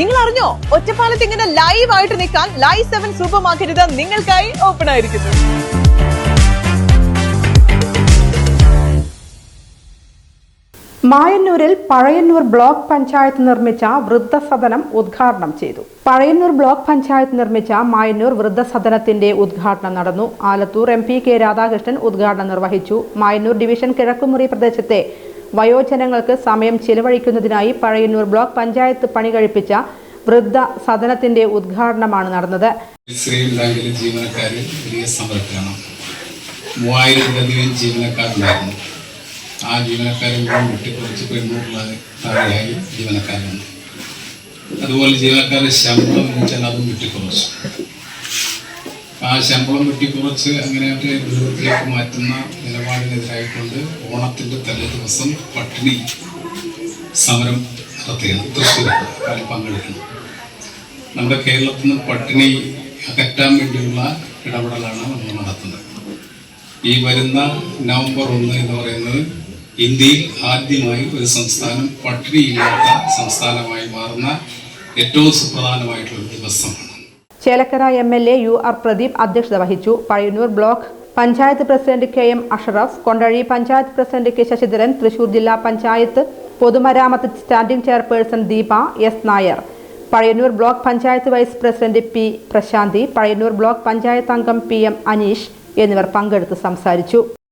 നിങ്ങൾ അറിഞ്ഞോ ഒറ്റപ്പാലത്ത് ഇങ്ങനെ ലൈവ് ആയിട്ട് നിൽക്കാൻ ലൈവ് സെവൻ സൂപ്പർ മാർക്കറ്റ് നിങ്ങൾക്കായി ഓപ്പൺ ആയിരിക്കുന്നു. മായന്നൂരിൽ പഴയന്നൂർ ബ്ലോക്ക് പഞ്ചായത്ത് നിർമ്മിച്ച വൃദ്ധസദനം ഉദ്ഘാടനം ചെയ്തു. പഴയന്നൂർ ബ്ലോക്ക് പഞ്ചായത്ത് നിർമ്മിച്ച മായന്നൂർ വൃദ്ധസദനത്തിന്റെ ഉദ്ഘാടനം നടന്നു. Alathur M P K Radhakrishnan ഉദ്ഘാടനം നിർവഹിച്ചു. മായന്നൂർ ഡിവിഷൻ കിഴക്കുമുറി പ്രദേശത്തെ വയോജനങ്ങൾക്ക് സമയം ചിലവഴിക്കുന്നതിനായി പഴയന്നൂർ ബ്ലോക്ക് പഞ്ചായത്ത് പണി കഴിപ്പിച്ച വൃദ്ധ സദനത്തിന്റെ ഉദ്ഘാടനമാണ് നടന്നത്. ജീവനക്കാർ വലിയ സമരത്തിലാണ് മൂവായിരത്തിലധികം ജീവനക്കാരുണ്ടായിരുന്നു. ആ ജീവനക്കാരെ മുഴുവൻ വെട്ടിക്കുറച്ച് എണ്ണൂറിൽ താഴെയായി ജീവനക്കാരുണ്ട്. അതുപോലെ ജീവനക്കാരുടെ ശമ്പളം വെച്ചാൽ അതും ആ ശമ്പളം വെട്ടിക്കുറച്ച് അങ്ങനെ അവരെ ദൂരത്തിലേക്ക് മാറ്റുന്ന നിലപാടിനെതിരായിക്കൊണ്ട് ഓണത്തിന്റെ തലേ ദിവസം പട്ടിണി സമരം നടത്തുകയാണ്. തൃശ്ശൂർ അതിൽ പങ്കെടുക്കുന്നു. നമ്മുടെ കേരളത്തിൽ നിന്ന് പട്ടിണി അകറ്റാൻ വേണ്ടിയുള്ള ഇടപെടലാണ് നമ്മൾ നടത്തുന്നത്. ഈ വരുന്ന നവംബർ ഒന്ന് എന്ന് പറയുന്നത് ഇന്ത്യയിൽ ആദ്യമായി ഒരു സംസ്ഥാനം പട്ടിണിയില്ലാത്ത സംസ്ഥാനമായി മാറുന്ന ഏറ്റവും സുപ്രധാനമായിട്ടുള്ള ദിവസമാണ്. Chelakkara M L A U R Pradeep അധ്യക്ഷത വഹിച്ചു. Pazhayannur block panchayat president K M Ashraf Kondazhi panchayat president K Sasidharan Thrissur ജില്ലാ പഞ്ചായത്ത് പൊതുമരാമത്ത് standing chairperson Deepa S Nair. Pazhayannur block panchayat vice president P Prasanthi Pazhayannur block panchayat അംഗം P M Aneesh എന്നിവർ പങ്കെടുത്ത് സംസാരിച്ചു.